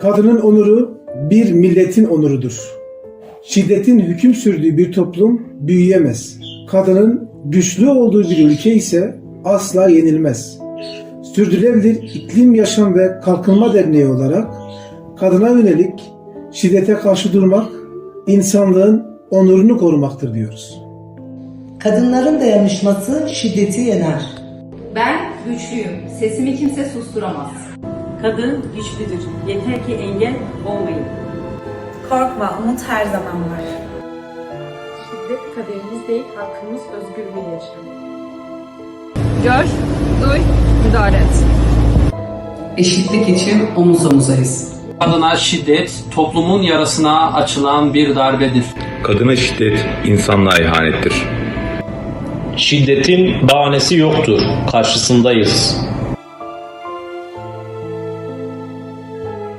Kadının onuru bir milletin onurudur. Şiddetin hüküm sürdüğü bir toplum büyüyemez. Kadının güçlü olduğu bir ülke ise asla yenilmez. Sürdürülebilir İklim Yaşam ve Kalkınma Derneği olarak kadına yönelik şiddete karşı durmak insanlığın onurunu korumaktır diyoruz. Kadınların dayanışması şiddeti yener. Ben güçlüyüm. Sesimi kimse susturamaz. Kadın güçlüdür. Yeter ki engel olmayın. Korkma, umut her zaman var. Şiddet kaderimiz değil, hakkımız özgür bir yaşam. Gör, duy, müdahale et. Eşitlik için omuz omuzayız. Kadına şiddet toplumun yarasına açılan bir darbedir. Kadına şiddet insanlığa ihanettir. Şiddetin bahanesi yoktur. Karşısındayız.